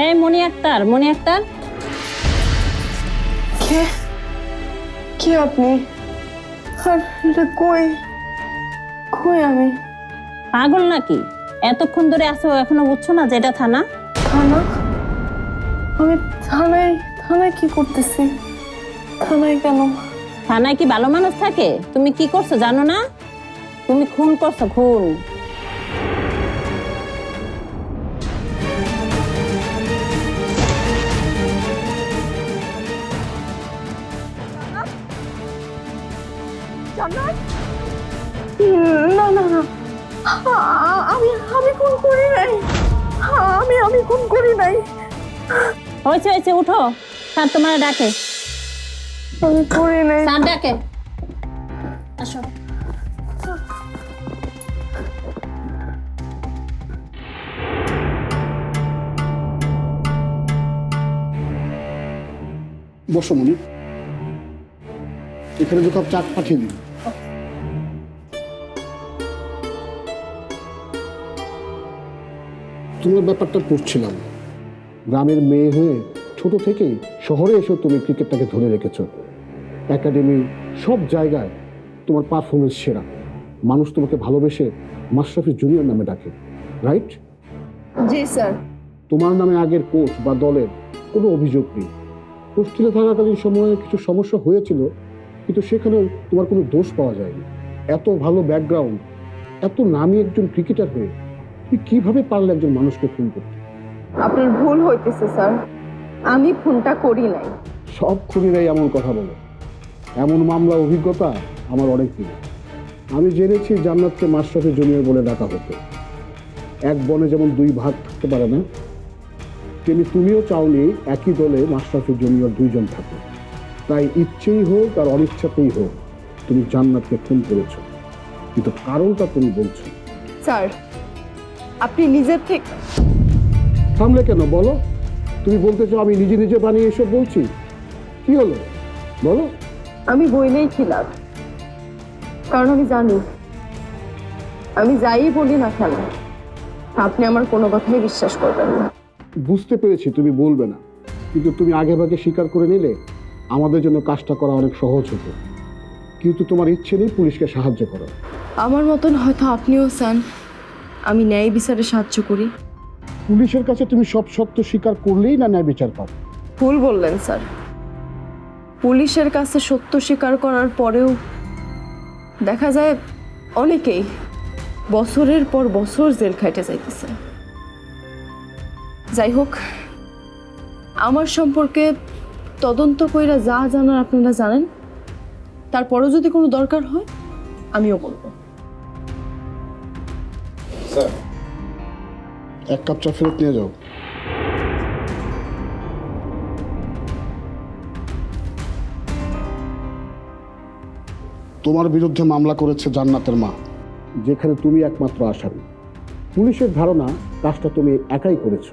এই মনি আক্তার মনি আক্তার। কে? কে আপনি? আর এটা কই? কই আমি? পাগল নাকি? এতক্ষণ ধরে আসো এখনও বুঝছ না যে এটা থানা? থানা? আমি থানায় থানায় কি করতেছি? থানায় কেন? থানায় কি ভালো মানুষ থাকে? তুমি কি করছ জানো না? তুমি খুন করছ খুন। না না না। আমি আমি খুন করি নাই। আমি আমি খুন করি নাই। হয়েছে হয়েছে উঠো। স্যার তোমার ডাকে। আমি করি নাই। স্যার ডাকে। আসো। বসো মনি এখানে দু কাপ চা পাঠিয়ে দিন। তোমার ব্যাপারটা পড়ছিলাম গ্রামের মেয়ে হয়ে ছোট থেকেই শহরে এসে তুমি ক্রিকেটটাকে ধরে রেখেছো। একাডেমি সব জায়গায় তোমার পারফরমেন্স সেরা। মানুষ তোমাকে ভালোবেসে মাশরাফি জুনিয়র নামে ডাকে রাইট জি স্যার তোমার নামে আগের কোচ বা দলের কোনো অভিযোগ নেই। হোস্টেলে থাকাকালীন সময়ে কিছু সমস্যা হয়েছিল কিন্তু সেখানেও তোমার কোনো দোষ পাওয়া যায়নি। এত ভালো ব্যাকগ্রাউন্ড এত নামি একজন ক্রিকেটার হয়ে তুমি কীভাবে পারলে একজন মানুষকে ফোন করতে? আপনার ভুল হইতেছে স্যার। আমি ফোনটা করি নাই। সব খুনিরাই এমন কথা বলে। এমন মামলা অভিজ্ঞতা আমার অনেক দিন। আমি জেনেছি জান্নাতকে মাশরাফি জুনিয়র বলে ডাকা হতো। এক বনে যেমন দুই ভাগ থাকতে পারে না তেমনি তুমিও চাওনি একই দলে মাশরাফি জুনিয়র দুইজন থাকে তাই ইচ্ছেই হোক আর অনিচ্ছাতেই হোক তুমি জান্নাতকে খুন করেছ। কিন্তু কারণটা তুমি বলছো। স্যার আপনি নিজের থেকে থামলে কেন? বলো। তুমি বলতে চাও আমি নিজে নিজে বানিয়ে এসব বলছি। কি হলো? বলো। আমি বইলেই খিলাম কারণ আমি জানি। আমি যাই বলি না কেন আপনি আমার কোনো কথাই বিশ্বাস করবেন না। বুঝতে পেরেছি তুমি বলবে না। কিন্তু তুমি আগে ভাগে স্বীকার করে নিলে আমাদের জন্য কাজটা করা অনেক সহজ হতো। কিন্তু তোমার ইচ্ছে নেই পুলিশকে সাহায্য করার। আমার মতন হয়তো আপনিও চান আমি ন্যায় বিচারে সাহায্য করি। পুলিশের কাছে তুমি সব সত্য স্বীকার করলেই না ন্যায় বিচার পাবে? ভুল বললেন স্যার। পুলিশের কাছে সত্য স্বীকার করার পরেও দেখা যায় অনেকেই বছরের পর বছর জেল খাইতে যাইতেছে। যাই হোক আমার সম্পর্কে তদন্ত কইরা যা জানার আপনারা জানেন। তারপরেও যদি কোনো দরকার হয় আমিও বলব। এক কাপ চা ফেরত নিয়ে যাও। তোমার বিরুদ্ধে মামলা করেছে জান্নাতের মা, যেখানে তুমি একমাত্র আসামি। পুলিশের ধারণা, কাজটা তুমি একাই করেছ।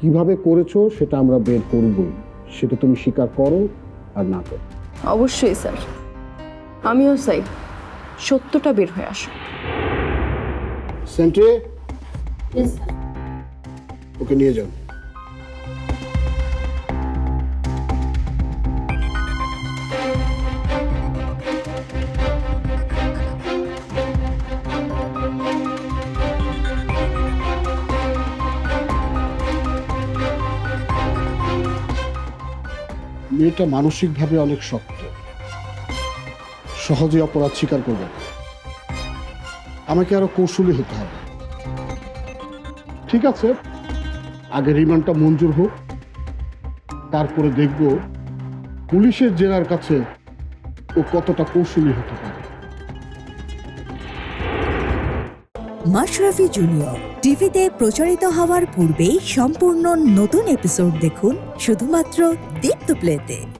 কীভাবে করেছ সেটা আমরা বের করবই, সেটা তুমি স্বীকার করো আর না করো। অবশ্যই, স্যার। আমিও চাই সত্যটা বের হয়ে আসো সেন্ট্রি ওকে নিয়ে যান মেয়েটা মানসিকভাবে অনেক শক্ত। সহজে অপরাধ স্বীকার করবে না। আমাকে আরও কৌশলী হতে হবে। ঠিক আছে, আগে রিমান্ডটা মঞ্জুর হোক, তারপরে দেখব পুলিশের জেলার কাছে ও কতটা কৌশলী হতে পারে। মাশরাফি জুনিয়র, টিভিতে প্রচারিত হওয়ার পূর্বেই সম্পূর্ণ নতুন এপিসোড দেখুন শুধুমাত্র দীপ্ত প্লেতে